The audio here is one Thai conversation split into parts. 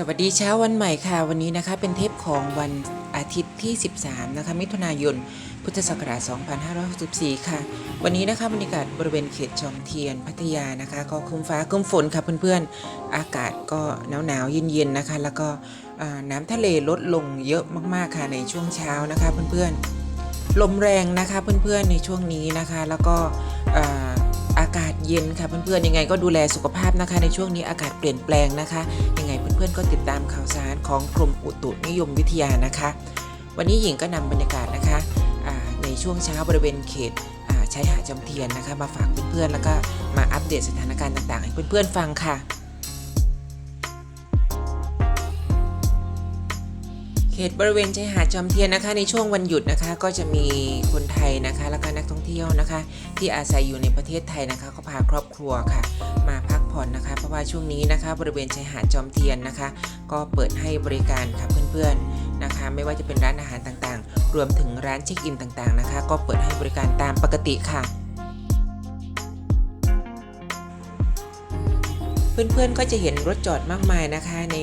สวัสดีเช้าวันใหม่ค่ะ วันนี้นะคะเป็นเทปของวันอาทิตย์ที่ 13 นะคะ มิถุนายน พุทธศักราช 2564 ค่ะ วันนี้นะคะบรรยากาศบริเวณเขตจอมเทียนพัทยานะคะ ก็ครึ้มฟ้าครึ้มฝนค่ะเพื่อนๆ อากาศก็หนาวหนาวเย็นๆนะคะ แล้วก็น้ำทะเลลดลงเยอะมากๆค่ะในช่วงเช้านะคะเพื่อนๆ ลมแรงนะคะเพื่อนๆในช่วงนี้นะคะ แล้วก็ เย็นค่ะเพื่อนๆยังไงก็ดูแลสุขภาพนะคะในช่วงนี้อากาศเปลี่ยนแปลงนะคะยังไงเพื่อนๆก็ติดตามข่าวสารของกรมอุตุนิยมวิทยานะคะ วันนี้หญิงก็นำบรรยากาศนะคะในช่วงเช้าบริเวณเขตชายหาดจำเทียนนะคะ มาฝากเพื่อนๆแล้วก็มาอัปเดตสถานการณ์ต่างๆ ให้เพื่อนๆฟังค่ะ ขตบริเวณชายหาดจอมเทียนนะคะ ในช่วงวันหยุดนะคะก็จะมีคนไทยนะคะ แล้วก็นักท่องเที่ยวนะคะ ที่อาศัยอยู่ในประเทศไทยนะคะก็พาครอบครัวค่ะ มาพักผ่อนนะคะ เพราะว่าช่วงนี้นะคะ บริเวณชายหาดจอมเทียนนะคะ ก็เปิดให้บริการค่ะเพื่อนๆนะคะ ไม่ว่าจะเป็นร้านอาหารต่างๆ รวมถึงร้านเช็คอินต่างๆนะคะ ก็เปิดให้บริการตามปกติค่ะ เพื่อนๆก็จะเห็นรถจอดมากมายนะคะใน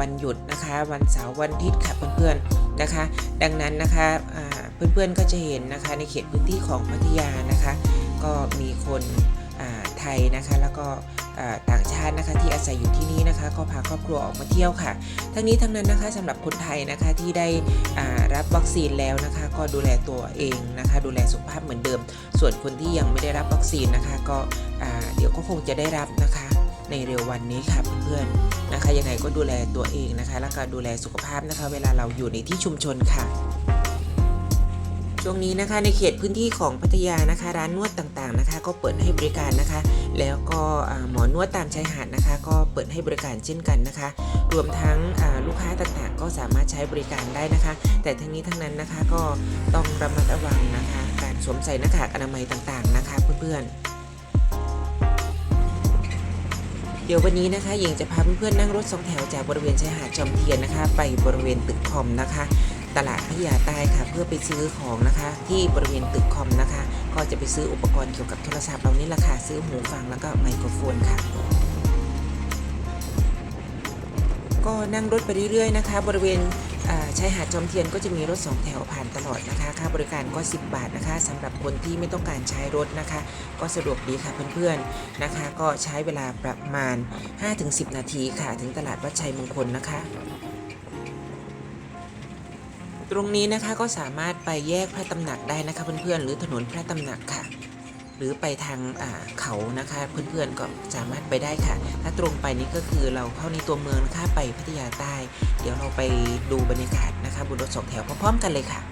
วันหยุดนะคะ วันเสาร์วันอาทิตย์ค่ะเพื่อนๆนะคะ ดังนั้นนะคะเพื่อนๆก็จะเห็นนะคะในเขตพื้นที่ของพัทยานะคะ ก็มีคนไทยนะคะแล้วก็ต่างชาตินะคะที่อาศัยอยู่ที่นี่นะคะ ก็พาครอบครัวออกมาเที่ยวค่ะ ทั้งนี้ทั้งนั้นนะคะสำหรับคนไทยนะคะที่ได้รับวัคซีนแล้วนะคะ ก็ดูแลตัวเองนะคะ ดูแลสุขภาพเหมือนเดิม ส่วนคนที่ยังไม่ได้รับวัคซีนนะคะ ก็เดี๋ยวก็คงจะได้รับนะคะ ในเร็ววันนี้ค่ะเพื่อนๆนะคะยังไงก็ดูแลตัวเองนะคะ แล้วก็ดูแลสุขภาพนะคะ เวลาเราอยู่ในที่ชุมชนค่ะช่วงนี้นะคะในเขตพื้นที่ของพัทยานะคะ ร้านนวดต่างๆนะคะ ก็เปิดให้บริการนะคะ แล้วก็หมอนวดตามชายหาดนะคะ ก็เปิดให้บริการเช่นกันนะคะ รวมทั้งลูกค้าต่างๆ ก็สามารถใช้บริการได้นะคะ แต่ทั้งนี้ทั้งนั้นนะคะก็ต้องระมัดระวังนะคะ การสวมใส่หน้ากากอนามัยต่างๆนะคะ เพื่อนๆ เดี๋ยววันนี้นะคะหญิงจะพาเพื่อนๆนั่งรถสองแถวจากบริเวณชายหาดจอมเทียนนะคะ ไปบริเวณตึกคอมนะคะ ตลาดพัทยาใต้ค่ะ เพื่อไปซื้อของนะคะ ที่บริเวณตึกคอมนะคะ ก็จะไปซื้ออุปกรณ์เกี่ยวกับโทรศัพท์เรานี่แหละค่ะซื้อหูฟังแล้วก็ไมโครโฟนค่ะก็นั่งรถไปเรื่อยๆนะคะ บริเวณ ชายหาดจอมเทียนก็จะมีรถสองแถวผ่านตลอดนะคะ ค่าบริการก็ 10 บาทนะคะสำหรับคนที่ไม่ต้องการใช้รถนะคะ ก็สะดวกดีค่ะเพื่อนๆนะคะ ก็ใช้เวลาประมาณ 5-10 นาทีค่ะ ถึงตลาดวัดชัยมงคลนะคะตรงนี้นะคะก็สามารถไปแยกพระตำหนักได้นะคะเพื่อนๆหรือถนนพระตำหนักค่ะ หรือไปทางเขานะคะเพื่อนๆก็สามารถไปได้ค่ะ ถ้าตรงไปนี่ก็คือเราเข้าในตัวเมืองนะคะไปพัทยาใต้ เดี๋ยวเราไปดูบรรยากาศนะคะบนรถสองแถวพร้อมๆกันเลยค่ะ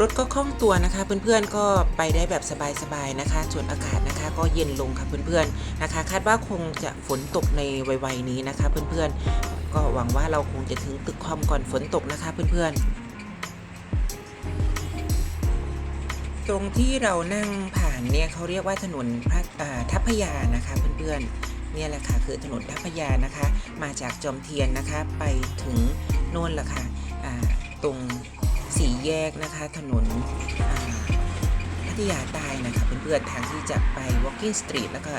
รถก็คล่องตัวนะคะ เพื่อนๆก็ไปได้แบบสบายๆนะคะส่วนอากาศนะคะ ก็เย็นลงค่ะเพื่อนๆนะคะ คาดว่าคงจะฝนตกในวัยๆนี้นะคะ เพื่อนๆ ก็หวังว่าเราคงจะถึงตึกคอมก่อนฝนตกนะคะเพื่อนๆ ตรงที่เรานั่งผ่านเนี่ยเขาเรียกว่าถนนพระทัพพยานะคะเพื่อนๆ เนี่ยแหละค่ะคือถนนทัพพยานะคะ มาจากจอมเทียนนะคะไปถึงโน่นแหละค่ะอ่าตรงสี่แยกนะคะถนน ทยาใต้นะคะเพื่อนๆทางที่จะไป Walking Street แล้วก็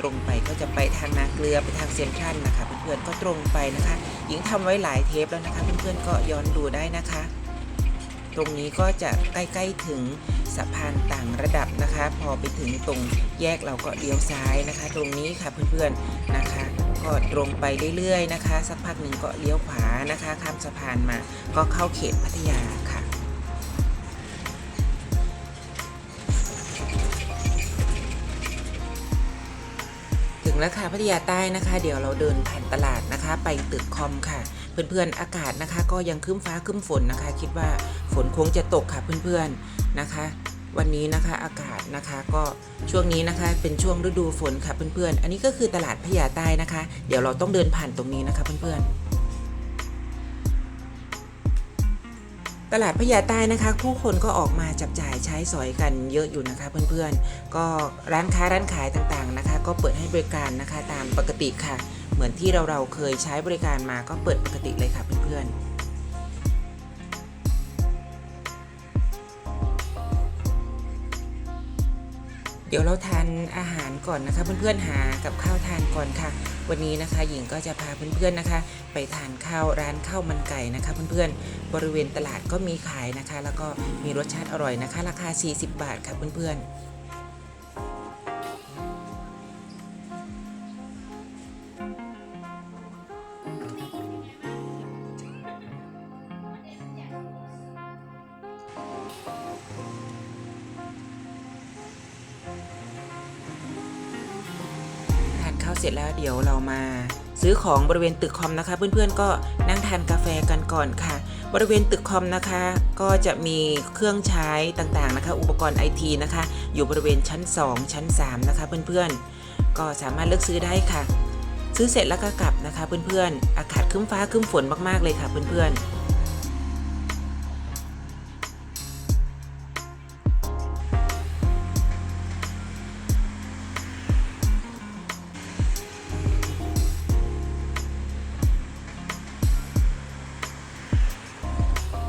ตรงไปก็จะไปทางนาเกลือไปทางเซ็นทรัลนะคะเพื่อนๆก็ตรงไปนะคะหญิงทำไว้หลายเทปแล้วนะคะเพื่อนๆก็ย้อนดูได้นะคะ ตรงนี้ก็จะใกล้ๆถึงสะพานต่างระดับนะคะ พอไปถึงตรงแยกเราก็เลี้ยวซ้ายนะคะ ตรงนี้ค่ะเพื่อนๆนะคะ ก็ตรงไปเรื่อยๆนะคะ สักพักหนึ่งก็เลี้ยวขวานะคะ ข้ามสะพานมาก็เข้าเขตพัทยาค่ะ งแล้วค่ะพัทยาใต้นะคะ เดี๋ยวเราเดินผ่านตลาดนะคะ ไปตึกคอมค่ะ เพื่อนๆอากาศนะคะ ก็ยังครึ้มฟ้าครึ้มฝนนะคะ คิดว่าฝนคงจะตกค่ะเพื่อนๆนะคะ วันนี้นะคะอากาศนะคะก็ช่วงนี้นะคะเป็นช่วงฤดูฝนค่ะเพื่อนๆ อันนี้ก็คือตลาดพญาใต้นะคะ เดี๋ยวเราต้องเดินผ่านตรงนี้นะคะเพื่อนๆ ตลาดพญาใต้นะคะ ผู้คนก็ออกมาจับจ่ายใช้สอยกันเยอะอยู่นะคะเพื่อนๆ ก็ร้านค้าร้านขายต่างๆนะคะ ก็เปิดให้บริการนะคะตามปกติค่ะ เหมือนที่เราเราเคยใช้บริการมาก็เปิดปกติเลยค่ะเพื่อนๆ เดี๋ยวเราทานอาหารก่อนนะคะ เพื่อนๆหากับข้าวทานก่อนค่ะ วันนี้นะคะ หญิงก็จะพาเพื่อนๆนะคะ ไปทานข้าวร้านข้าวมันไก่นะคะ เพื่อนๆบริเวณตลาดก็มีขายนะคะ แล้วก็มีรสชาติอร่อยนะคะ ราคา 40 บาทค่ะเพื่อนๆ ร็จแล้วเดี๋ยวเรามา ซื้อของบริเวณตึกคอมนะคะ เพื่อนๆก็นั่งทานกาแฟกันก่อนค่ะ บริเวณตึกคอมนะคะ ก็จะมีเครื่องใช้ต่างๆนะคะ อุปกรณ์ไอทีนะคะ อยู่บริเวณชั้น 2 ชั้น 3 นะคะ เพื่อนๆ ก็สามารถเลือกซื้อได้ค่ะ ซื้อเสร็จแล้วก็กลับนะคะ เพื่อนๆ อากาศครึ้มฟ้าครึ้มฝนมากๆเลยค่ะเพื่อนๆ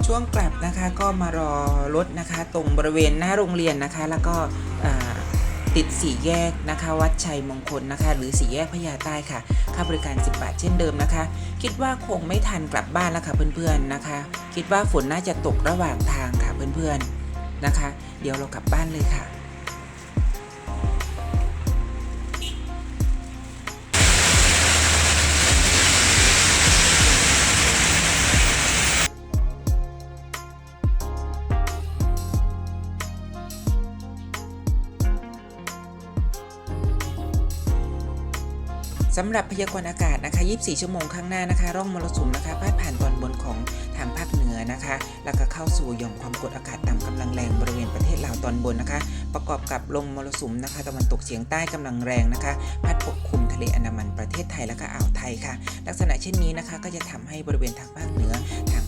ช่วงกลับนะคะก็มารอรถนะคะ ตรงบริเวณหน้าโรงเรียนนะคะ แล้วก็ติดสี่แยกนะคะ วัดชัยมงคลนะคะ หรือสี่แยกพญาใต้ค่ะ ค่าบริการ 10 บาทเช่นเดิมนะคะ คิดว่าคงไม่ทันกลับบ้านแล้วค่ะเพื่อนๆนะคะ คิดว่าฝนน่าจะตกระหว่างทางค่ะเพื่อนๆนะคะ เดี๋ยวเรากลับบ้านเลยค่ะ สำหรับพยากรณ์อากาศนะคะ 24 ชั่วโมงข้างหน้านะคะร่องมรสุมนะคะพาดผ่านตอนบนของทางภาคเหนือนะคะ แล้วก็เข้าสู่หย่อมความกดอากาศต่ำกำลังแรงบริเวณประเทศลาวตอนบนนะคะ ประกอบกับลมมรสุมนะคะตะวันตกเฉียงใต้กำลังแรงนะคะพัดปกคลุมทะเลอันดามันประเทศไทยและก็อ่าวไทยค่ะ ลักษณะเช่นนี้นะคะก็จะทำให้บริเวณทางภาคเหนือทาง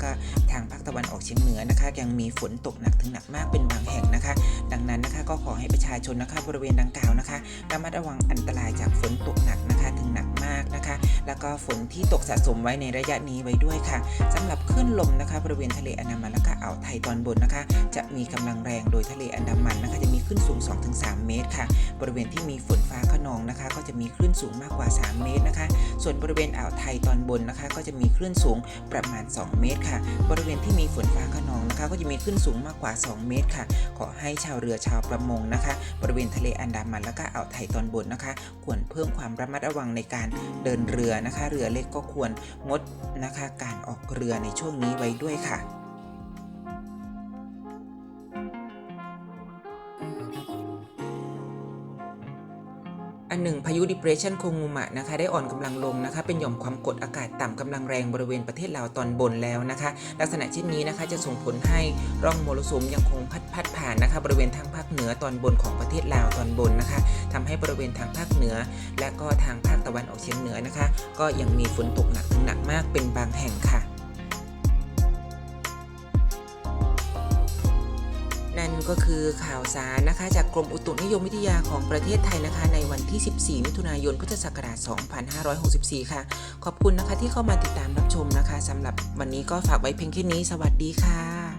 แล้วก็ทางภาคตะวันออกเฉียงเหนือนะคะ ยังมีฝนตกหนักถึงหนักมากเป็นบางแห่งนะคะ ดังนั้นนะคะก็ขอให้ประชาชนนะคะบริเวณดังกล่าวนะคะระมัดระวังอันตรายจากฝนตกหนักนะคะถึงหนักากนะคะ แล้วก็ฝนที่ตกสะสมไว้ในระยะนี้ไว้ด้วยค่ะสำหรับคลื่นลมนะคะ บริเวณทะเลอันดามันและก็อ่าวไทยตอนบนนะคะ จะมีกำลังแรงโดยทะเลอันดามันนะคะ จะมีคลื่นสูง 2-3 เมตรค่ะ บริเวณที่มีฝนฟ้าขนองนะคะ ก็จะมีคลื่นสูงมากกว่า 3 เมตรนะคะ ส่วนบริเวณอ่าวไทยตอนบนนะคะ ก็จะมีคลื่นสูงประมาณ 2 เมตรค่ะ บริเวณที่มีฝนฟ้าขนองนะคะ ก็จะมีคลื่นสูงมากกว่า 2 เมตรค่ะ ขอให้ชาวเรือชาวประมงนะคะ บริเวณทะเลอันดามันและก็อ่าวไทยตอนบนนะคะ ควรเพิ่มความระมัดระวังในการเดินเรือนะคะ เรือเล็กก็ควรงดนะคะ การออกเรือในช่วงนี้ไว้ด้วยค่ะ หนึ่งพายุ depression โคงูมะนะคะได้อ่อนกำลังลงนะคะเป็นหย่อมความกดอากาศต่ำกำลังแรงบริเวณประเทศลาวตอนบนแล้วนะคะ ลักษณะเช่นนี้นะคะจะส่งผลให้ร่องมรสุมยังคงพัดพัดผ่านนะคะบริเวณทางภาคเหนือตอนบนของประเทศลาวตอนบนนะคะทำให้บริเวณทางภาคเหนือ และก็ทางภาคตะวันออกเฉียงเหนือนะคะ ก็ยังมีฝนตกหนักถึงหนักมากเป็นบางแห่งค่ะ นั่นก็คือข่าวสารนะคะ จากกรมอุตุนิยมวิทยาของประเทศไทยนะคะ ในวันที่ 14 มิถุนายน พุทธศักราช 2564 ค่ะ ขอบคุณนะคะที่เข้ามาติดตามรับชมนะคะสำหรับวันนี้ก็ฝากไว้เพียงแค่นี้ สวัสดีค่ะ